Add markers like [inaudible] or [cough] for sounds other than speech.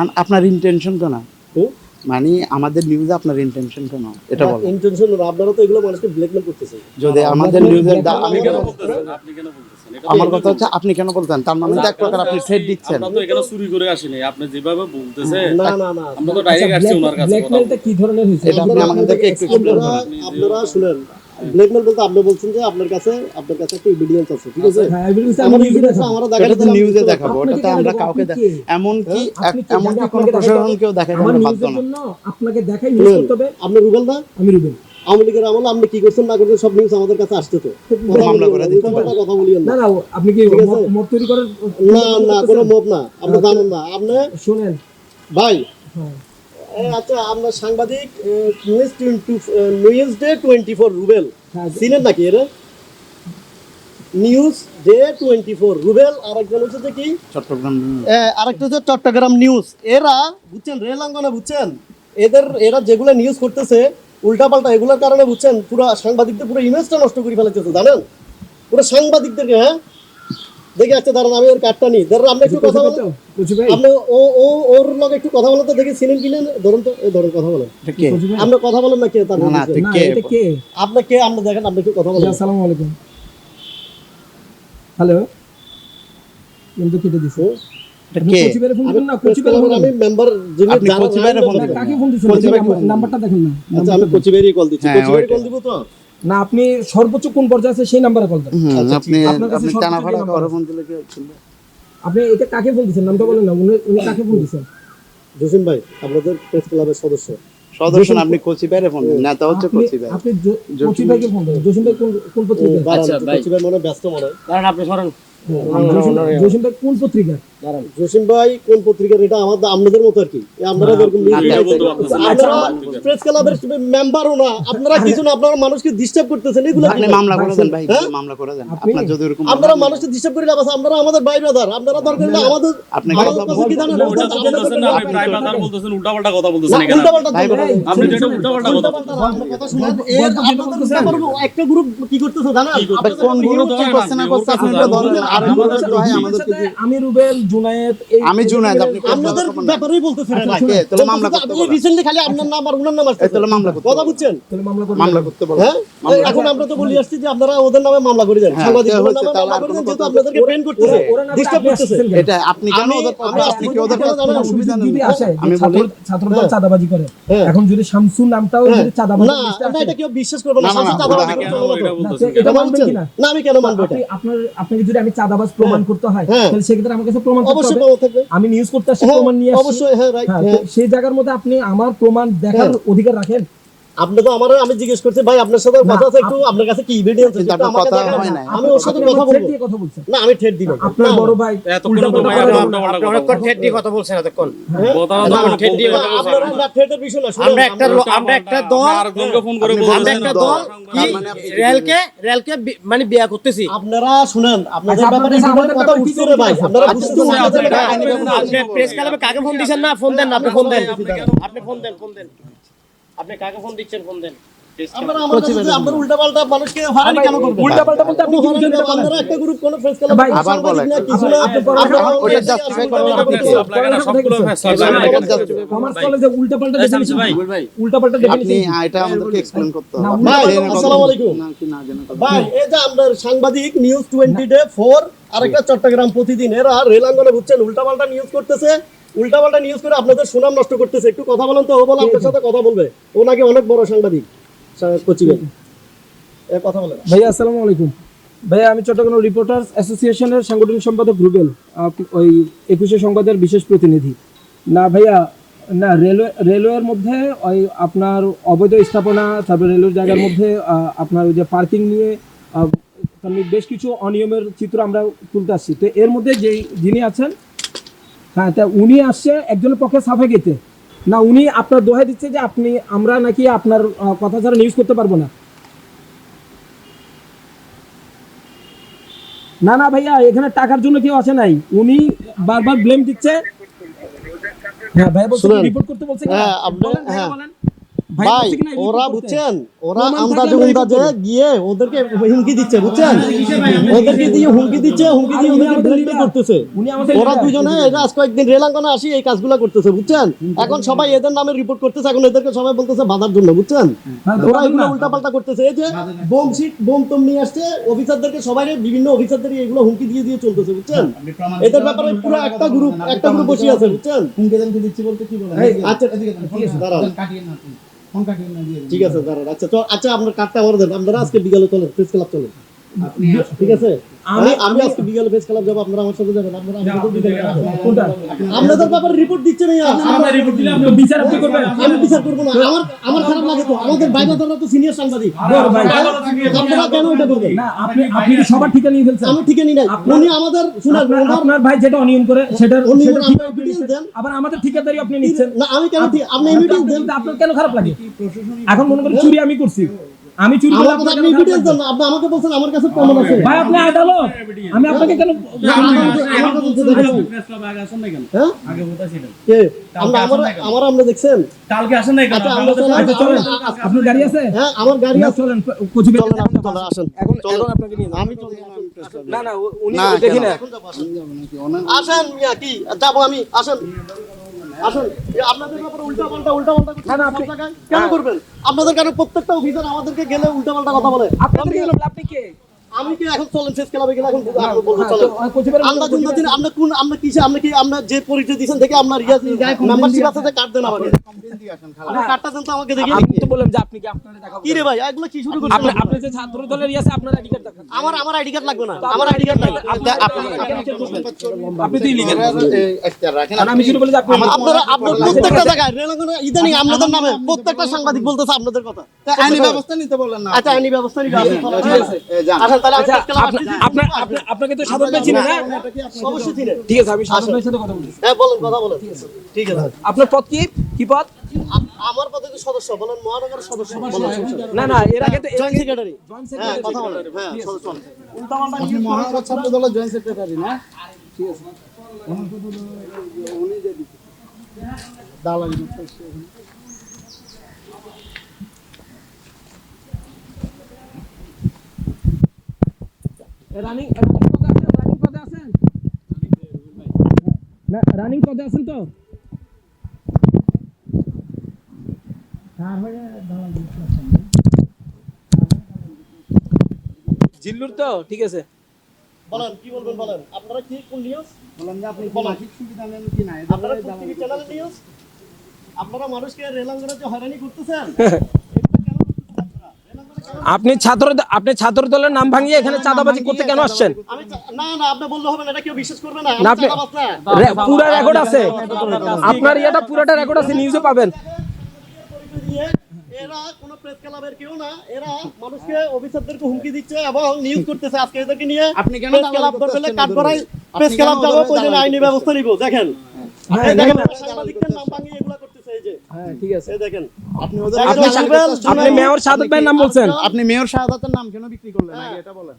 কারণ আপনার ইন্টেনশন কেন? মানে আমাদের নিউজে আপনার ইন্টেনশন কেন? এটা বলো। ইন্টেনশন আপনারা তো এগুলো মানুষকে ব্ল্যাকমেল করতেছে যদি আমাদের নিউজের আমি আপনি কেন বলতেছেন? আপনি কেন বলতেছেন? আমার কথা হচ্ছে আপনি কেন বলতেন তার মানে তো এক প্রকার আপনি থ্রেড দিচ্ছেন। আমরা তো এখানে চুরি করে আসিনি। আপনি যেভাবে বলতেছেন না না না। আমরা তো ডাইরেক্ট আসছি ওনার কাছে ব্ল্যাকমেলটা কি ধরনের হয়েছে? এটা আপনি আমাদেরকে একটু আপনারা আপনারা শুনেন। ব্ল্যাকমেল বলতে আপনি বলছেন যে আপনার কাছে আপনার কাছে একটা এভিডেন্স আছে ঠিক আছে? হ্যাঁ আমার আমি এভিডেন্স দেখাবো। আমরা এটা দেখাতে তো নিউজে দেখাবো ওটাতে কেন আমরা কাউকে এমন কি হ্যাঁ? এমন কি কোনো দেখাতে প্রশাসনকেও দেখাতে আমার আমরা বাধ্য নিউজের না জন্য আপনাকে দেখাই নিউজ করতে হবে। আপনি রুবেল না? আমি রুবেল আওয়ামী লীগের আমলে আপনি কি করছেন না করছেন সব নিউজ আমাদের কাছে আসতে তো। কথা মামলা করে না, দিতে কথা বলিয়েন না। না আপনি কি মত- তৈরি করার না না কোনো মত না। আপনি জানেন না। আপনি শুনেন। ভাই হ্যাঁ আচ্ছা আমরা সাংবাদিক news twenty news day twenty four Rubel. হ্যাঁ, চিনেন নাকি এরা? News day twenty four Rubel আর একজন হচ্ছে যে কি? চট্টগ্রাম আরেকটা হচ্ছে চট্টগ্রাম নিউজ এরা বুঝছেন রেলাঙ্গনে বুঝছেন এদের এরা যেগুলো নিউজ করতেছে উল্টাপাল্টা এগুলোর কারণে বুঝছেন পুরো সাংবাদিকদের পুরো ইমেজটা নষ্ট করে ফেলেছে জানেন? পুরো সাংবাদিকদেরকে হ্যাঁ? দেখে আচ্ছা দাঁড়ান আমি ওর কার্ডটা নিই। আপনি একটু কথা বলেন আপনি ও ও ওর লগে একটু কথা বলেন তো দেখি চিনেন কিনেন ধরুন তো এই ধরুন কথা বলেন? আপনি কথা বলেন না কে তার না, কে? কে? আপনি কে? আপনি দেখেন আপনি একটু কথা বলেন। আসসালামু আলাইকুম। হ্যালো? কিন্তু কেটে দিছে। এটা আপনি কে? কচু ভাইয়ের ফোন আমি নাম্বারটা দেখেন না। আচ্ছা আমি কল দিচ্ছি। হ্যাঁ। কল দিব তো? না আপনি সর্বোচ্চ কোন পর্যায়ে আছে সেই নাম্বারে কল দেন। আচ্ছা, আপনি আপনি সবকিছু টানা ভাড়া করে ফোন দিলে কি আপনি এটা কাকে ফোন নামটা বলেন না উনি উনি কাকে ফোন জসিম ভাই আপনাদের প্রেস ক্লাবের সদস্য। সদস্য আপনি কোচি বাইরে ফোন দিন। নেতা হচ্ছে আপনি কোচি ভাই। আপনি কচি ভাইকে ফোন দেন। জসিম ভাই কোন কোন পত্রিকা আচ্ছা, ভাই। কচি ভাই। মনে ব্যস্ত মনে হয়। জসিম ভাই কোন পত্রিকা জসিম ভাই কোন পত্রিকার? এটা আমাদের আপনাদের মতো আর কি। আপনারা যেরকম। পারতেছেন আচ্ছা, আপনারা প্রেস ক্লাবের মেম্বারও না। আপনারা কিছু না আপনারা মানুষকে ডিস্টার্ব করতেছেন? এগুলো আপনি মামলা করে দেন ভাই হ্যাঁ? মামলা করে দেন। আপনি- আপনার যদি এরকম আপনারা মানুষকে ডিস্টার্ব করে লাভ আছে। আপনারা আমাদের ভাই ব্রাদার আপনারা দরকার হলে আমাদের আপনি কথা বলতেছেন না আপনি বাজার জানেন? বলতেছেন উল্টাপাল্টা কথা বলতেছেন এখানে। উল্টাপাল্টা ভাই, আপনি যেটা উল্টাপাল্টা কথা কথা শুনেন। এর আপনাদের একটা গ্রুপ কি করতেছে জানেন? কোন গ্রুপ কি করছে না করছে আপনি ধরেন। আর আমাদের আমাদের আমি রুবেল জুনায়েদ আমি জুনায়েদ, আপনি আপনাদের ব্যাপারেই বলতেছেন তাহলে মামলা করতে বলো। রিসেন্টলি খালি আপনার নাম আর উনার নাম আসছে তাহলে মামলা করতে কথা বুঝছেন? তাহলে মামলা করবেন মামলা করতে বলো হ্যাঁ এখন আমরা তো বলি আসছি যে আপনারা ওদের নামে মামলা করে দেন হ্যাঁ, নামে মামলা করে দেন যেহেতু আপনাদেরকে পেন করতেছে ডিস্টার্ব করতেছে। এটা আপনি কেন ওদের আমি আপনি কি ওদের আপনাদের কোনো সুবিধা যদি আসে আমি বলি ছাত্রদল হ্যাঁ। চাঁদাবাজি করে। হ্যাঁ। এখন যদি শামসুর নামটাও হ্যাঁ। যদি চাঁদাবাজি না এটা কেউ বিশ্বাস করবে না। না, চাঁদাবাজি করে এটা মানবেন আমি কেন মানবো এটা আপনার আপনাকে যদি আমি চাঁদাবাজ প্রমাণ করতে হয় হ্যাঁ। তাহলে সেক্ষেত্রে আমার কাছে প্রমাণ অবশ্যই হবে। থাকবে আমি নিউজ করতে আসছি প্রমাণ নিয়ে অবশ্যই হ্যাঁ রাইট হ্যাঁ, হ্যাঁ। সেই জায়গার মধ্যে আপনি আমার প্রমাণ দেখার হ্যাঁ। অধিকার রাখেন? আপনি তো আমার আমি জিজ্ঞেস করছি ভাই আপনার সাথে কথা আছে একটু আপনার কাছে কি আপনার কথা হয়। আমি ওর সাথে কথা বলব। না আমি ঠেট দিব আপনার বড় ভাই এতক্ষণ তো ভাই আপনি কথা উল্টাপাল্টা কথা বলছেন। ঠেট দিয়ে কথা বলছেন এতক্ষণ। কথা তো না, কোনো ঠেট দিয়ে বলতে কথা- আপনারা না ঠেটের বিষয় না আমরা একটা আমরা- একটা দল আপনি আরেকজনকে ফোন করে আপনি আমরা একটা দল। দল কি মানে আপনি- রেলকে রেলকে মানে বিয়া করতেছি। আপনারা শুনেন আপনাদের আচ্ছা, ব্যাপারে আপনাদের কথা উঠছে রে ভাই। আপনারা আচ্ছা, বুঝতে পারছেন না? আপনি প্রেস ক্লাবে কাকে ফোন দিচ্ছেন না? ফোন দেন না আপনি ফোন দেন। আপনি ফোন দেন ফোন দেন। আপনি কাকে ফোন দিচ্ছেন ফোন দেন। সাংবাদিক নিউজ টোয়েন্টি ডে ফোর আরেকটা চট্টগ্রাম প্রতিদিন এরা রেলাঙ্গনে বুঝছেন উল্টাপাল্টা নিউজ করতেছে। উল্টাপাল্টা নিউজ করে আপনাদের সুনাম নষ্ট করতেছে। একটু কথা বলেন তো, ও বলে আপনার সাথে কথা বলবে। ও নাকি অনেক বড় সাংবাদিক কোচিং এ, কথা বলেন ভাইয়া, আসসালামু আলাইকুম। ভাইয়া, আমি চট্টগ্রাম রিপোর্টার্স অ্যাসোসিয়েশনের সাংগঠনিক সম্পাদক রুবেল ওই একুশে সংবাদের বিশেষ প্রতিনিধি। না ভাইয়া, না, রেলওয়ে, রেলওয়ের মধ্যে ওই আপনার অবৈধ স্থাপনা, তারপরে রেলওয়ের জায়গার মধ্যে আপনার ওই যে পার্কিং নিয়ে বেশ কিছু অনিয়মের চিত্র আমরা তুলতে আসছি। তো এর মধ্যে যেই, যিনি আছেন হ্যাঁ তা উনি আসছে একজনের পক্ষে সাফে গেতে না উনি আপনার দোহাই দিচ্ছে যে আপনি আমরা নাকি আপনার কথা ছাড়া নিউজ করতে পারব না। না না ভাইয়া এখানে টাকার জন্য কেউ আসে নাই। উনি বারবার ব্লেম দিচ্ছে। হ্যাঁ ভাইয়া বলছে রিপোর্ট করতে বলছে হ্যাঁ, আপনি- হ্যাঁ। ভাই ওরা বুঝছেন? ওরা আন্দাজে আমরা উন্দাজে গিয়ে ওদেরকে হুমকি দিচ্ছে বুঝছেন? ওদেরকে দিয়ে হুমকি দিচ্ছে হুমকি দিয়ে ওদেরকে আমাদের করতেছে। ওরা দুজনে আজ কয়েকদিন রেলাঙ্গনে আসি এই কাজগুলো করতেছে বুঝছেন? এখন সবাই এদের নামে রিপোর্ট করতেছে এখন এদেরকে সবাই বলতেছে বাধার জন্য বুঝছেন? হ্যাঁ, ওরা এগুলো। উল্টাপাল্টা করতেছে এই যে বোম শিট বোম টম নিয়ে আসছে অফিসারদেরকে সবাই বিভিন্ন অফিসারদের এগুলো হুমকি দিয়ে দিয়ে চলতেছে বুঝছেন? এদের ব্যাপারে পুরো একটা গ্রুপ একটা গ্রুপ বসে আছে বুঝছেন? হুমকি দিচ্ছি বলতে কি বলেন? আচ্ছা ঠিক আছে দাঁড়ান কাটিয়ে না ঠিক আছে, দাঁড়ান। আচ্ছা তো আচ্ছা আপনার কার্ডটা আমার দেন আপনারা আজকে বিকালে চলেন, প্রেস ক্লাব চলেন। ঠিক আছে। আমি আমি আজকে বিকালে ক্লাব যাব আপনারা আমার সাথে যাবেন আপনারা বিকালে। কোনটা? আপনাদের ব্যাপারে রিপোর্ট দিচ্ছে না আমাদের রিপোর্ট দিলে আপনি বিচার আপনি করবেন। আমি বিচার করব না। আমার আমার খারাপ লাগে তো। আমাদের তো সিনিয়র সাংবাদিক। বড় ভাই। আপনারা কেন এটা করবেন না আপনি আপনি কি সবার ঠিকা নিয়ে ফেলছেন। আমি নাই উনি আমাদের শুনেন আপনার ভাই যেটা অনিয়ম করে সেটার সেটা ঠিকা। দেন। আবার আমাদের ঠিকাদারি আপনি নিচ্ছেন। না আমি কেন আপনি আপনি- দেন। আপনার কেন খারাপ লাগে? এখন মনে করেন চুরি আমি করছি। আমি চুরি আমার করলে কথা আপনার আপনি এভিডেন্স দেন আপনি আমাকে বলছেন আমার কাছে প্রমাণ আছে ভাই আপনি আদালত আমি আপনাকে কেন আমার কাছে- আমার হ্যাঁ দেখছেন কালকে আসেন না আচ্ছা, চলেন। আচ্ছা চলেন আপনার গাড়ি আছে হ্যাঁ আমার গাড়ি আছে চলেন কোচবিহার চলেন আপনি চলেন আসেন এখন চলেন। আপনাকে নিয়ে। আমি চলে যাব, আমি press club না না উনি দেখি? না আসেন মিয়া কি যাব আমি আসেন আসেন আপনাদের ব্যাপারে উল্টা পাল্টা উল্টা পাল্টা না, না, আপনি- কেন করবেন? আপনাদের প্রত্যেকটা অফিসার আমাদেরকে গেলে উল্টা পাল্টা কথা বলে। আপনাদের আপনি কে? আমি কি এখন চলেন শেষ ক্লাবে গেলে এখন বলব চলেন। আমরা দিন দিন আমরা কোন আমরা কিসে আমরা কি আমরা যে পরিচয় দিয়েছেন দেখে আপনার মেম্বারশিপ আছে যে কার্ড দেন আমাকে। কমপ্লেন দিয়ে আসেন খালি। আপনার কার্ডটা দেন তো আমাকে দেখি আমি তো বললাম যে আপনি কি আপনারা দেখাবো? কি রে ভাই এগুলো কি শুরু করছেন? আপনি যে ছাত্র দলের আপনার আইডি কার্ড দেখান। আমার আমার আইডি কার্ড লাগবে না। আমার আইডি কার্ড নাই আপনি তো ইলিগাল রাখেন। আমি শুরু বলি আপনি আপনারা আপনার প্রত্যেকটা জায়গায় রেলঙ্গনে ইদানিং আপনাদের নামে প্রত্যেকটা সাংবাদিক বলতেছে আপনাদের কথা। আইনি ব্যবস্থা নিতে বললেন না আচ্ছা আইনি ব্যবস্থা আপনি ঠিক আছে আসেন আচ্ছা। আপনার আপনাকে তো সাদত ভাই চিনে না অবশ্যই চিনেন। ঠিক আছে আমি সাদত ভাইয়ের সাথে কথা বলছি হ্যাঁ বলেন কথা বলেন। ঠিক আছে। আপনার পদ কি? কি পদ? আমার পদে সদস্য বলেন মহানগরের সদস্য না না এর আগে তো জয়েন্ট সেক্রেটারি জয়েন্ট হ্যাঁ সেক্রেটারি কথা বলেন। হ্যাঁ সদস্য। উল্টাপাল্টা আপনি মহানগর ছাত্র দলের জয়েন্ট সেক্রেটারি না? ঠিক আছে। উনি যে। দালালি করতেছে। রানিং রানিং পদে আছেন? রানিং পদে আছেন? না রানিং পদে আছেন তো? জিল্লুর তো ঠিক আছে। বলেন কি বলবেন বলেন? আপনারা কি কোন নিউজ বললাম যে আপনি কি মাসিক সুবিধা নেন কি না আপনারা কোন টিভি চ্যানেলের নিউজ আপনারা মানুষকে রেলাঙ্গনে যে হয়রানি করতেছেন? [laughs] আপনি ছাত্র আপনি ছাত্র দলের নাম ভাঙিয়ে এখানে চাঁদাবাজি করতে কেন আসছেন? পুরা রেকর্ড আছে। আপনার ইয়েটা পুরোটা রেকর্ড আছে নিউজে পাবেন। এরা কোনো প্রেস ক্লাবের কেউ না এরা মানুষকে অফিসারদেরকে হুমকি দিচ্ছে এবং নিউজ করতেছে আজকে এদেরকে নিয়ে। আপনি কেন প্রেস ক্লাব করতে দরকার আসছেন কাঠ ওদের করাই প্রেস ক্লাব যাব প্রয়োজনে আইনি ব্যবস্থা নিব দেখেন। হ্যাঁ, দেখেন দেখেন সাংবাদিকদের নাম ভাঙিয়ে এগুলা করতেছে এই যে হ্যাঁ ঠিক আছে। দেখেন আপনি মেয়র সাদত ভাইয়ের নাম বলছেন। আপনি মেয়র শাহাদাতের নাম কেন বিক্রি করলেন? আগে এটা বলেন।